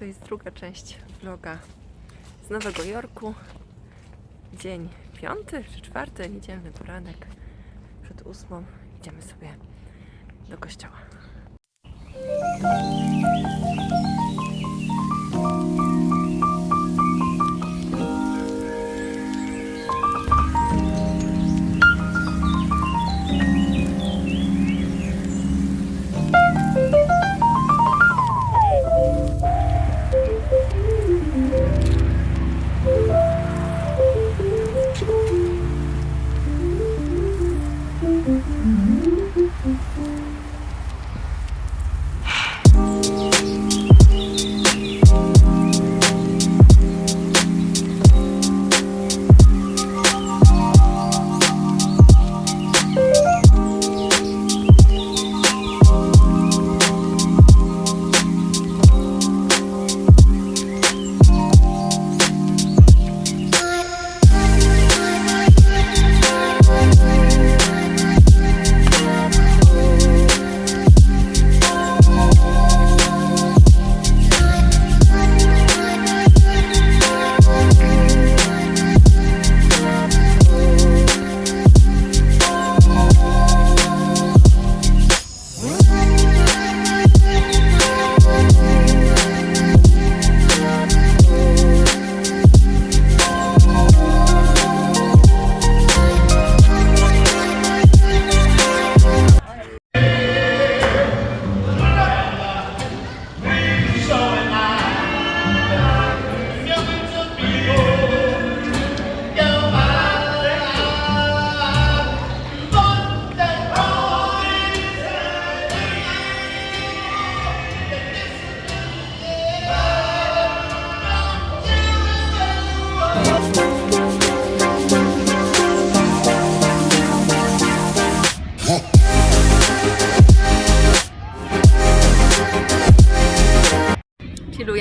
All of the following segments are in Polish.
To jest druga część vloga z Nowego Jorku. Dzień piąty czy czwarty, niedzielny poranek. Przed ósmą idziemy sobie do kościoła.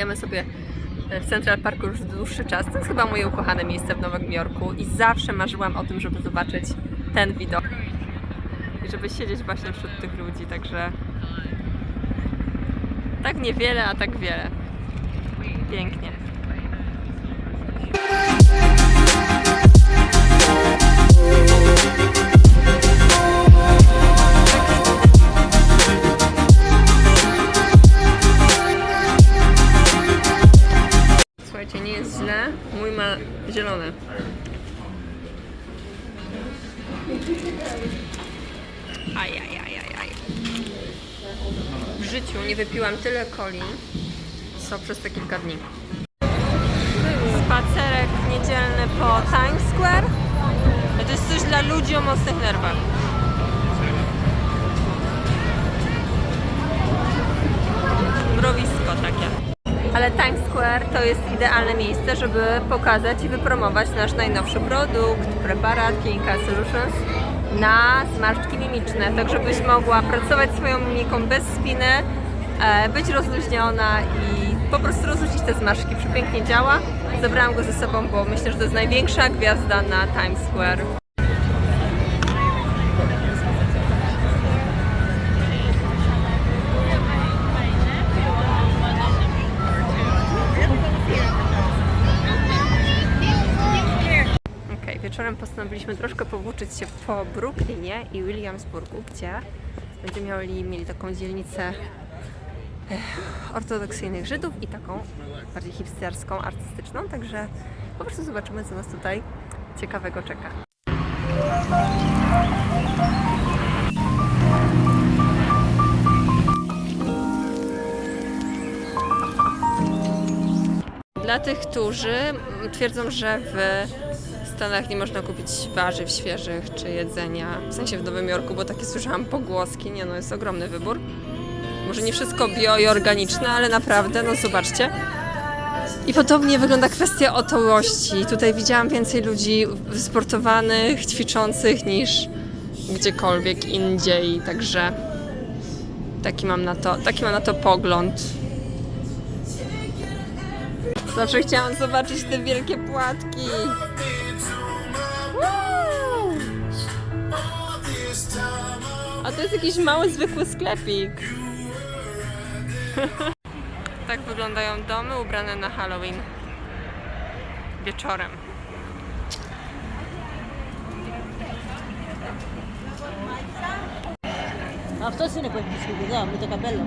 Chillujemy sobie w Central Parku już dłuższy czas. To jest chyba moje ukochane miejsce w Nowym Jorku i zawsze marzyłam o tym, żeby zobaczyć ten widok. I żeby siedzieć właśnie wśród tych ludzi, także tak niewiele, a tak wiele. Pięknie. Jest źle. Mój ma zielone. Aj, aj, aj, aj, aj. W życiu nie wypiłam tyle coli, co przez te kilka dni. Spacerek niedzielny po Times Square. To jest coś dla ludzi o mocnych nerwach. Mrowisko takie. Square to jest idealne miejsce, żeby pokazać i wypromować nasz najnowszy produkt, preparat Clinical Solutions na zmarszczki mimiczne, tak żebyś mogła pracować swoją mimiką bez spiny, e, być rozluźniona i po prostu rozluźnić te zmarszczki. Przepięknie działa. Zabrałam go ze sobą, bo myślę, że to jest największa gwiazda na Times Square. Postanowiliśmy troszkę powłóczyć się po Brooklynie i Williamsburgu, gdzie będziemy mieli, mieli taką dzielnicę eh, ortodoksyjnych Żydów i taką bardziej hipsterską, artystyczną, także po prostu zobaczymy, co nas tutaj ciekawego czeka. Dla tych, którzy twierdzą, że w Stanach nie można kupić warzyw świeżych czy jedzenia, w sensie w Nowym Jorku, bo takie słyszałam pogłoski, nie no, jest ogromny wybór. Może nie wszystko bio i organiczne, ale naprawdę, no zobaczcie. I podobnie wygląda kwestia otyłości. Tutaj widziałam więcej ludzi wysportowanych, ćwiczących niż gdziekolwiek indziej, także taki mam na to, taki mam na to pogląd. Zawsze chciałam zobaczyć te wielkie płatki. Wow! A to jest jakiś mały, zwykły sklepik. Tak wyglądają domy ubrane na Halloween. Wieczorem. Αυτό είναι που έχει σπίτι εδώ, με το καπέλο.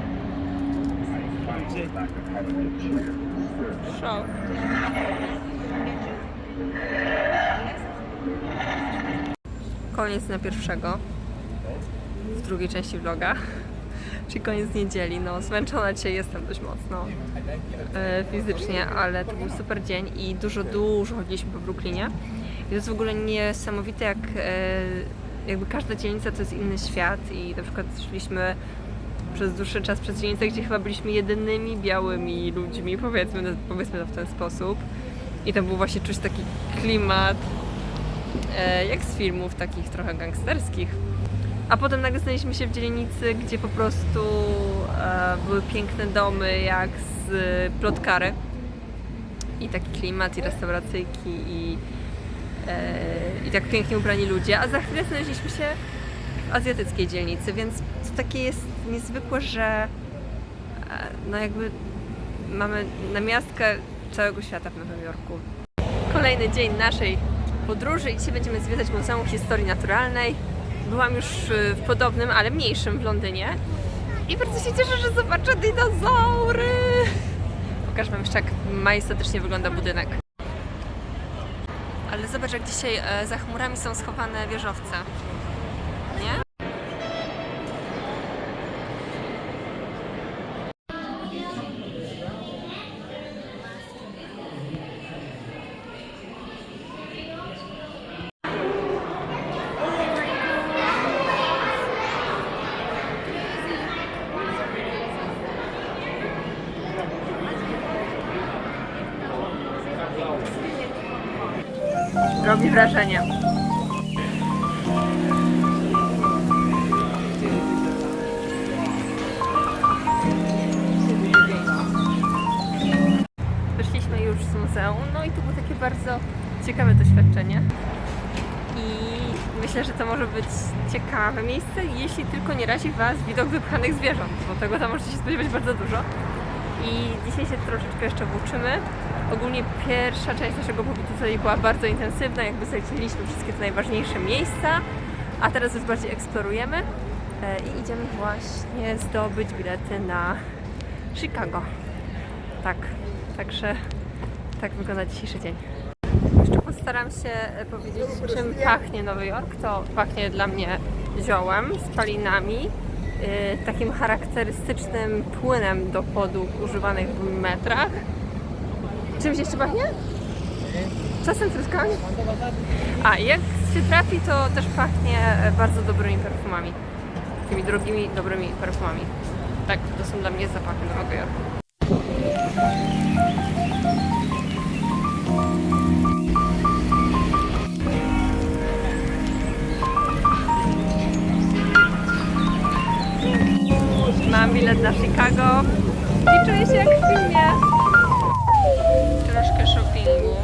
Szok. Koniec na pierwszego. W drugiej części vloga. Czyli koniec niedzieli. No, zmęczona dzisiaj jestem dość mocno e, fizycznie, ale to był super dzień i dużo, dużo chodziliśmy po Brooklynie. I to jest w ogóle niesamowite, jak e, jakby każda dzielnica to jest inny świat i na przykład szliśmy przez dłuższy czas przez dzielnicę, gdzie chyba byliśmy jedynymi białymi ludźmi, powiedzmy, powiedzmy to w ten sposób. I to był właśnie czuć taki klimat, jak z filmów takich trochę gangsterskich. A potem nagle znaleźliśmy się w dzielnicy, gdzie po prostu e, były piękne domy, jak z e, plotkary. I taki klimat, i restauracyjki, i, e, i tak pięknie ubrani ludzie. A za chwilę znaleźliśmy się w azjatyckiej dzielnicy, więc to takie jest niezwykłe, że e, no jakby mamy namiastkę całego świata w Nowym Jorku. Kolejny dzień naszej podróży i dzisiaj będziemy zwiedzać Muzeum Historii Naturalnej. Byłam już y, w podobnym, ale mniejszym w Londynie i bardzo się cieszę, że zobaczę dinozaury. Pokażę Wam jeszcze, jak majestatycznie wygląda budynek. Ale zobacz, jak dzisiaj e, za chmurami są schowane wieżowce. Nie? Robi wrażenie. Wyszliśmy już z muzeum, no i to było takie bardzo ciekawe doświadczenie. I myślę, że to może być ciekawe miejsce, jeśli tylko nie razi Was widok wypchanych zwierząt, bo tego tam możecie się spodziewać bardzo dużo. I dzisiaj się troszeczkę jeszcze włóczymy. Ogólnie pierwsza część naszego pobytu tutaj była bardzo intensywna, jakby zaliczyliśmy wszystkie te najważniejsze miejsca, a teraz już bardziej eksplorujemy e, i idziemy właśnie zdobyć bilety na Chicago. Tak, także tak wygląda dzisiejszy dzień. Jeszcze postaram się e, powiedzieć, czym pachnie Nowy Jork. To pachnie dla mnie ziołem, spalinami, yy, takim charakterystycznym płynem do podłóg używanych w metrach. Czymś jeszcze pachnie? Czasem truskami? A jak się trafi, to też pachnie bardzo dobrymi perfumami. Takimi drogimi, dobrymi perfumami. Tak, to są dla mnie zapachy Nowego Jorku. Mam bilet na Chicago i czuję się jak w filmie. งอยู่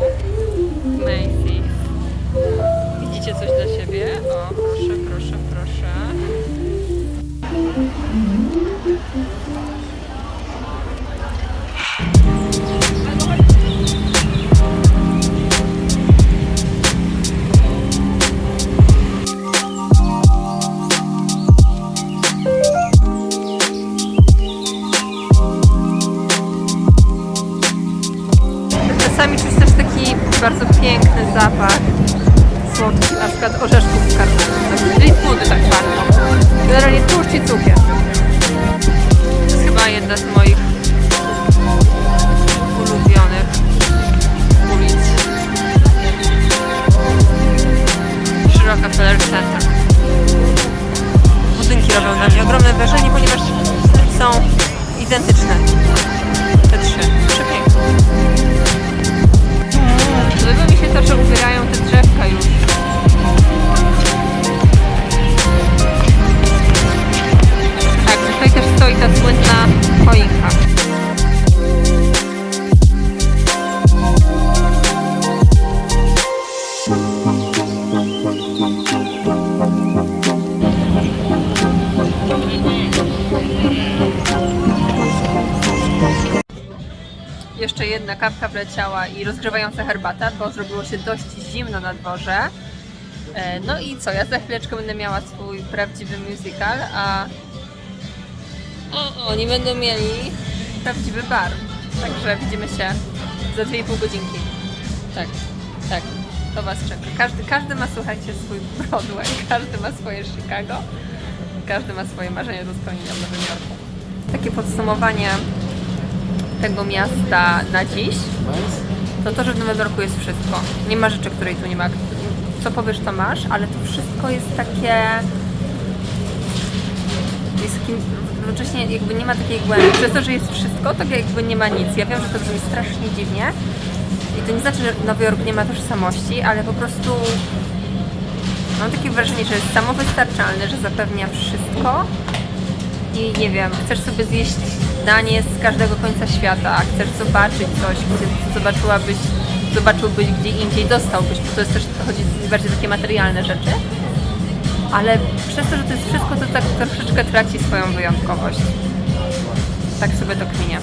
robią na mnie ogromne wrażenie, ponieważ są identyczne. Te trzy. Przepiękne. Podoba mi się to, że ubierają te drzewka już. Tak, tutaj też stoi ta słynna choinka. Jeszcze jedna kawka wleciała i rozgrzewająca herbata, bo zrobiło się dość zimno na dworze. E, No i co, ja za chwileczkę będę miała swój prawdziwy musical, a a oni będą mieli prawdziwy bar. Także widzimy się za 2,5 godzinki. Tak, tak, to Was czeka. Każdy, każdy ma, słuchajcie, swój Broadway, każdy ma swoje Chicago, każdy ma swoje marzenie do spełnienia w Nowym Jorku. Takie podsumowanie tego miasta na dziś to to, że w Nowym Jorku jest wszystko. Nie ma rzeczy, której tu nie ma. Co powiesz, to masz, ale to wszystko jest takie jest takim, jednocześnie jakby nie ma takiej głębi. Przez to, że jest wszystko, tak jakby nie ma nic. Ja wiem, że to brzmi strasznie dziwnie i to nie znaczy, że Nowy Jork nie ma tożsamości, ale po prostu mam takie wrażenie, że jest samowystarczalny, że zapewnia wszystko i nie wiem, chcesz sobie zjeść danie z każdego końca świata, chcesz zobaczyć coś, gdzie zobaczyłabyś, zobaczyłbyś gdzie indziej, dostałbyś, bo to jest też, chodzi bardziej o takie materialne rzeczy ale przez to, że to jest wszystko, to tak troszeczkę traci swoją wyjątkowość. Tak sobie to kminie.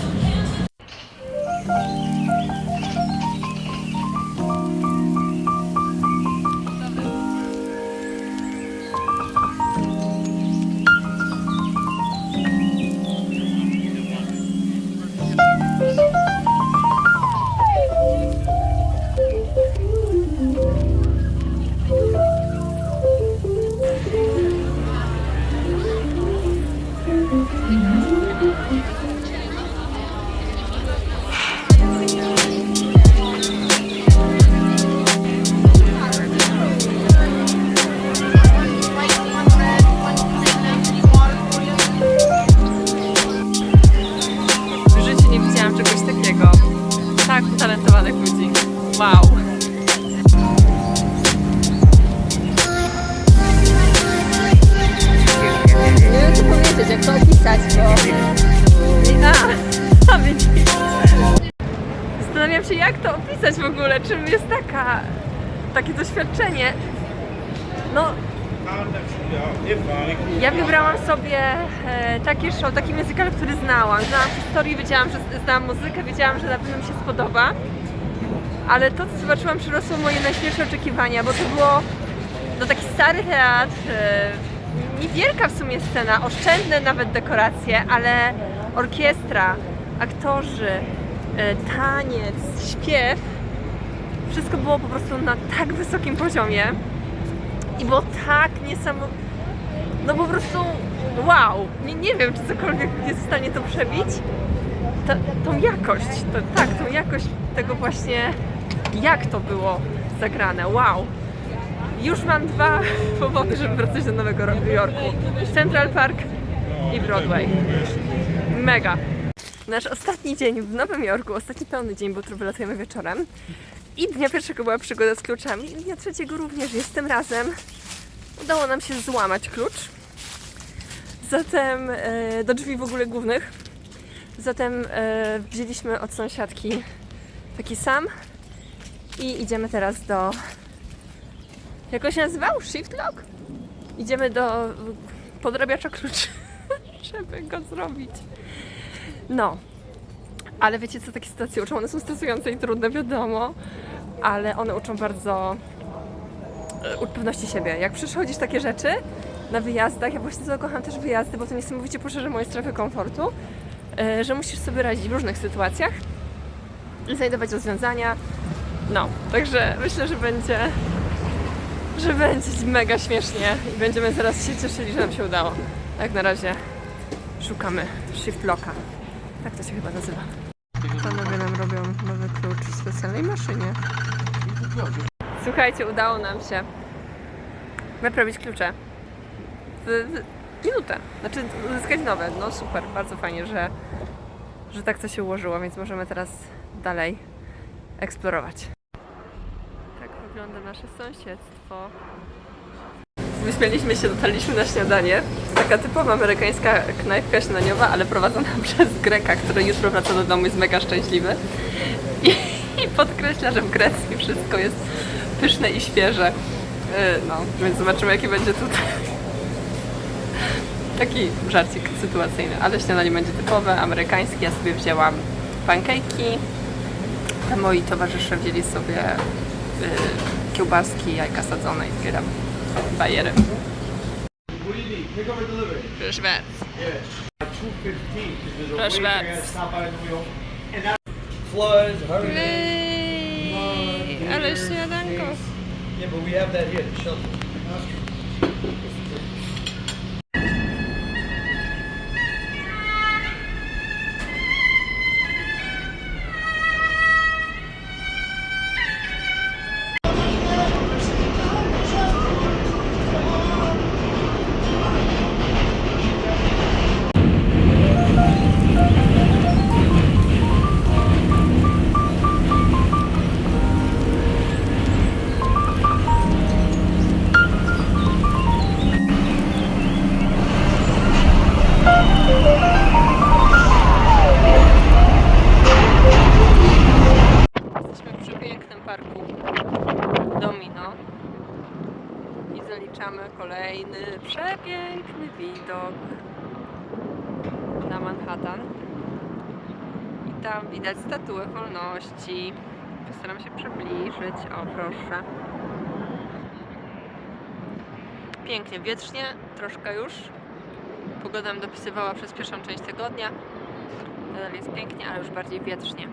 Czym jest taka, takie doświadczenie. No, ja wybrałam sobie e, taki show, taki musical, który znałam. Znałam historię, wiedziałam, że znałam muzykę, wiedziałam, że na pewno mi się spodoba. Ale to, co zobaczyłam, przerosło moje najśmielsze oczekiwania, bo to było no, taki stary teatr, e, niewielka w sumie scena, oszczędne nawet dekoracje, ale orkiestra, aktorzy, e, taniec, śpiew, wszystko było po prostu na tak wysokim poziomie i było tak niesamowite, no po prostu wow, nie, nie wiem, czy cokolwiek jest w stanie to przebić, ta, tą jakość, to, tak, tą jakość tego właśnie, jak to było zagrane, wow. Już mam dwa powody, żeby wracać do Nowego Jorku. Central Park i Broadway. Mega. Nasz ostatni dzień w Nowym Jorku, ostatni pełny dzień, bo tu wylatujemy wieczorem. I dnia pierwszego była przygoda z kluczami, i dnia trzeciego również jest. Tym razem udało nam się złamać klucz. Zatem e, do drzwi w ogóle głównych. Zatem e, wzięliśmy od sąsiadki taki sam i idziemy teraz do. Jak on się nazywał? Shift lock? Idziemy do podrabiacza kluczy, żeby go zrobić. No, ale wiecie co takie sytuacje uczą? One są stresujące i trudne, wiadomo, ale one uczą bardzo e, pewności siebie. Jak przychodzisz takie rzeczy na wyjazdach, ja właśnie to kocham też wyjazdy, bo to niesamowicie poszerza moje strefy komfortu, e, że musisz sobie radzić w różnych sytuacjach i znajdować rozwiązania. No, także myślę, że będzie, że będzie mega śmiesznie i będziemy zaraz się cieszyli, że nam się udało. Jak na razie szukamy shift locka. Tak to się chyba nazywa. Panowie nam robią nowy klucz w specjalnej maszynie. Słuchajcie, udało nam się naprawić klucze w, w minutę. Znaczy uzyskać nowe. No super, bardzo fajnie, że, że tak to się ułożyło, więc możemy teraz dalej eksplorować. Tak wygląda nasze sąsiedztwo. Wyśmieliśmy się, dotarliśmy na śniadanie. Taka typowa amerykańska knajpka śniadaniowa, ale prowadzona przez Greka, który jutro wraca do domu i jest mega szczęśliwy. I, i podkreśla, że w Grecji wszystko jest pyszne i świeże. Yy, No, więc zobaczymy jaki będzie tutaj. Taki żarcik sytuacyjny, ale śniadanie będzie typowe, amerykańskie. Ja sobie wzięłam pancake'i, A moi towarzysze wzięli sobie y, kiełbaski, jajka sadzone i But get it. What do you need? Pick up or deliver? Fresh vets. Yeah. 215. Fresh vets. The wheel. And floods, hurricanes. Yay! Flood, deer, yeah, but we have that here, the shelter. Widać statuę wolności. Postaram się przybliżyć. O, proszę. Pięknie, wietrznie, troszkę już. Pogoda nam dopisywała przez pierwszą część tygodnia. Nadal jest pięknie, ale już bardziej wietrznie.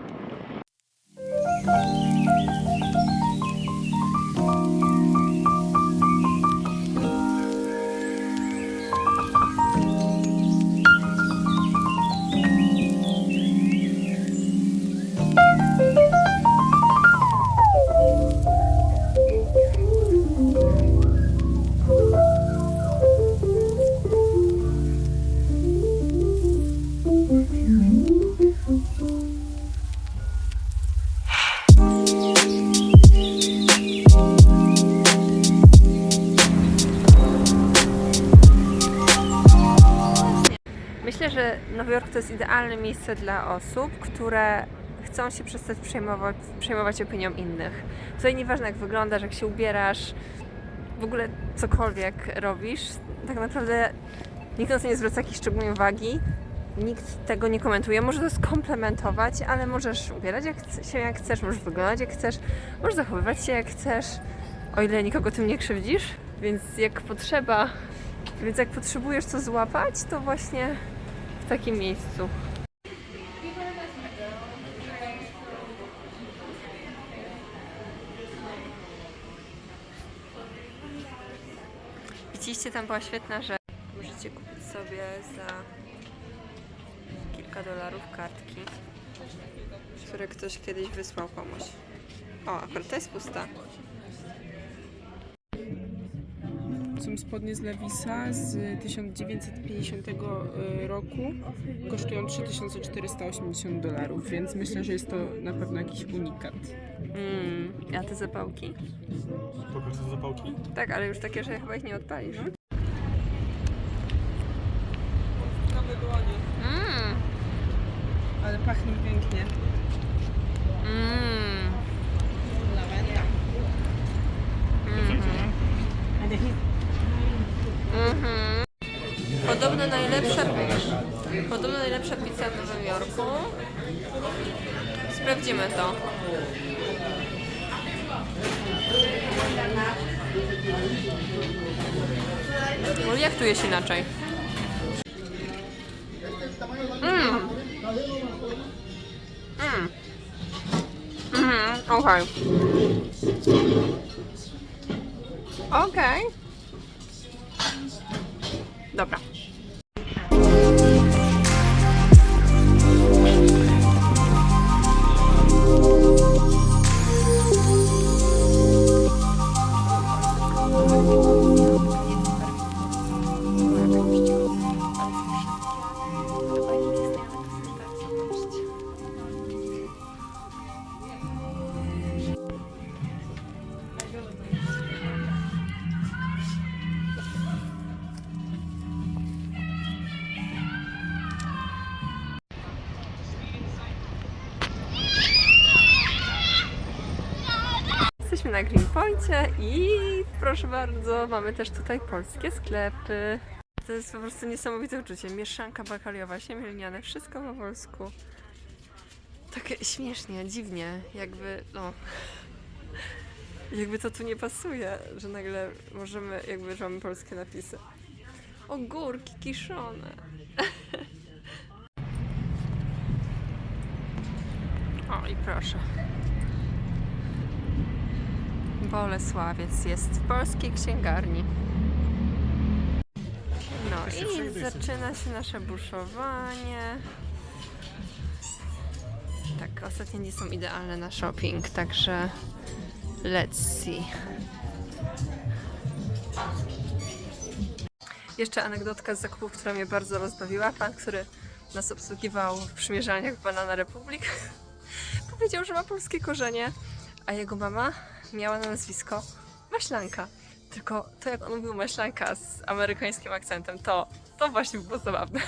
To jest idealne miejsce dla osób, które chcą się przestać przejmować, przejmować opinią innych. Tutaj nieważne jak wyglądasz, jak się ubierasz, w ogóle cokolwiek robisz, tak naprawdę nikt na to nie zwraca jakiejś szczególnej uwagi, nikt tego nie komentuje. Może to skomplementować, ale możesz ubierać jak się jak chcesz, możesz wyglądać jak chcesz, możesz zachowywać się jak chcesz, o ile nikogo tym nie krzywdzisz, więc jak potrzeba, więc jak potrzebujesz co złapać, to właśnie w takim miejscu. Widzieliście, tam była świetna rzecz. Możecie kupić sobie za kilka dolarów kartki, które ktoś kiedyś wysłał komuś. O, akurat ta jest pusta. Są spodnie z Levisa z 1950 roku. Kosztują 3480 dolarów, więc myślę, że jest to na pewno jakiś unikat. Mm, a te zapałki? Pokaż te zapałki. Tak, ale już takie, że chyba ich nie odpalisz. Mm. Ale pachnie pięknie. Mm. Sprawdzimy to. No jak tu jest inaczej? Mm. Mm. Mhm, okej. Okej. Dobra. Na Greenpoincie i proszę bardzo, mamy też tutaj polskie sklepy. To jest po prostu niesamowite uczucie. Mieszanka bakaliowa, siemię lniane, wszystko po polsku. Tak śmiesznie, dziwnie, jakby, no... Jakby to tu nie pasuje, że nagle możemy, jakby, że mamy polskie napisy. Ogórki kiszone. O i proszę. Bolesławiec jest w polskiej księgarni. No i zaczyna się nasze buszowanie. Tak, ostatnie dni są idealne na shopping, także let's see. Jeszcze anegdotka z zakupów, która mnie bardzo rozbawiła. Pan, który nas obsługiwał w przymierzalniach w Banana Republic, powiedział, że ma polskie korzenie, a jego mama miała na nazwisko Maślanka. Tylko to, jak on mówił Maślanka z amerykańskim akcentem, to, to właśnie było zabawne.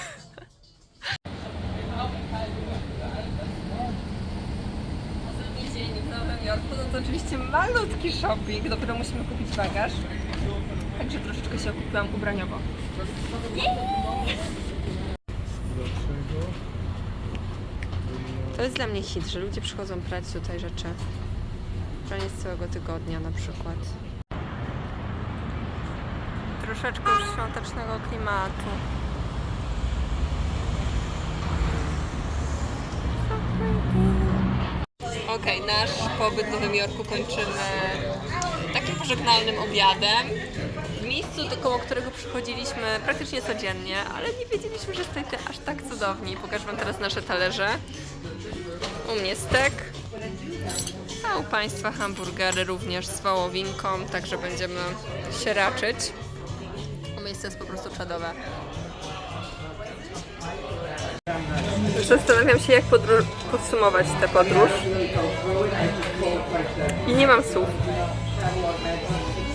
Ostatni dzień w Nowym Jorku, no to oczywiście malutki shopping, dopiero musimy kupić bagaż. Także troszeczkę się okupiłam ubraniowo. To jest dla mnie hit, że ludzie przychodzą brać tutaj rzeczy. Z całego tygodnia na przykład. Troszeczkę już świątecznego klimatu. Okej, nasz pobyt w Nowym Jorku kończymy takim pożegnalnym obiadem. W miejscu, do koło którego przychodziliśmy praktycznie codziennie, ale nie wiedzieliśmy, że jesteście aż tak cudowni. Pokażę Wam teraz nasze talerze. U mnie stek, a u Państwa hamburgery również z wołowinką, także będziemy się raczyć. Miejsce jest po prostu czadowe. Zastanawiam się, jak podsumować tę podróż. I nie mam słów.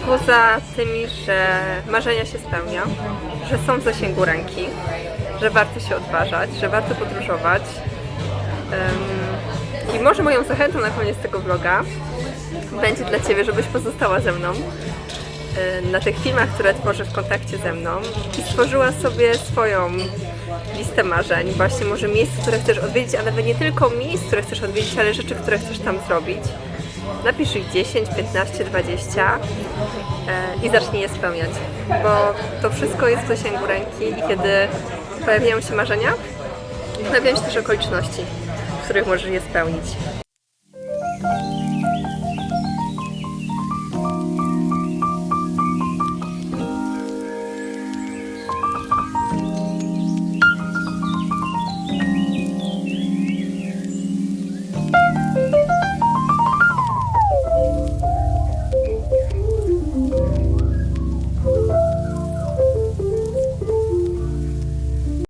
Poza tymi, że marzenia się spełnia, że są w zasięgu ręki, że warto się odważać, że warto podróżować. Ym, I może moją zachętą na koniec tego vloga będzie dla Ciebie, żebyś pozostała ze mną y, na tych filmach, które tworzę w kontakcie ze mną i stworzyła sobie swoją listę marzeń, właśnie może miejsc, które chcesz odwiedzić, a nawet nie tylko miejsc, które chcesz odwiedzić, ale rzeczy, które chcesz tam zrobić. Napisz ich 10, 15, 20 e, i zacznij je spełniać, bo to wszystko jest w zasięgu ręki i kiedy pojawiają się marzenia, pojawiają się też okoliczności, których możesz je spełnić.